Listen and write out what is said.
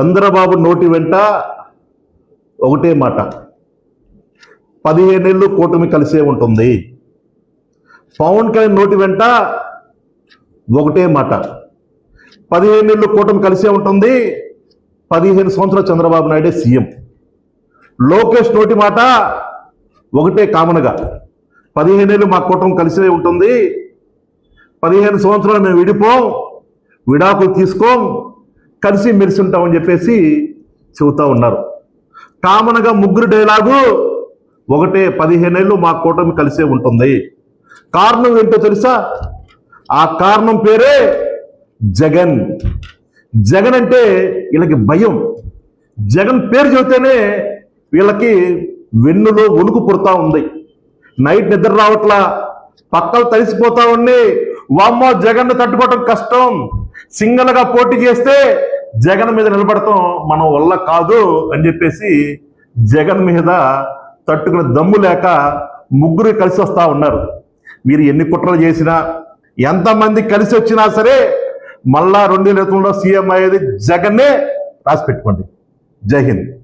చంద్రబాబు నోటి వెంట ఒకటే మాట. పదిహేనేళ్ళు కూటమి కలిసే ఉంటుంది. పవన్ కళ్యాణ్ నోటి వెంట ఒకటే మాట. పదిహేనేళ్ళు కూటమి కలిసే ఉంటుంది. పదిహేను సంవత్సరాలు చంద్రబాబు నాయుడే సీఎం. లోకేష్ నోటి మాట ఒకటే కామన్గా. పదిహేనేళ్ళు మా కూటమి కలిసే ఉంటుంది. పదిహేను సంవత్సరాలు మేము విడిపోం విడాకులు తీసుకోం కలిసి మెలిసి ఉంటామని చెప్పేసి చెబుతా ఉన్నారు. కామన్గా ముగ్గురు డైలాగు ఒకటే పదిహేనేళ్ళు మా కూటమి కలిసే ఉంటుంది. కారణం ఏంటో తెలుసా? ఆ కారణం పేరే జగన్. జగన్ అంటే వీళ్ళకి భయం. జగన్ పేరు చెబితేనే వీళ్ళకి వెన్నులో వణుకు పుడతా ఉంది. నైట్ నిద్ర రావట్లా. పక్కలు తడిసిపోతా ఉండి వామ్మో జగన్ తట్టుకోవటం కష్టం. సింగల్గా పోటీ చేస్తే జగన్ మీద నిలబడటం మనం వల్ల కాదు అని చెప్పేసి జగన్ మీద తట్టుకునే దమ్ము లేక ముగ్గురు కలిసి వస్తూ ఉన్నారు. మీరు ఎన్ని కుట్రలు చేసినా ఎంతమంది కలిసి వచ్చినా సరే మళ్ళా రెండు వేల సీఎం అయ్యేది జగన్నే రాసి పెట్టుకోండి. జై హింద్.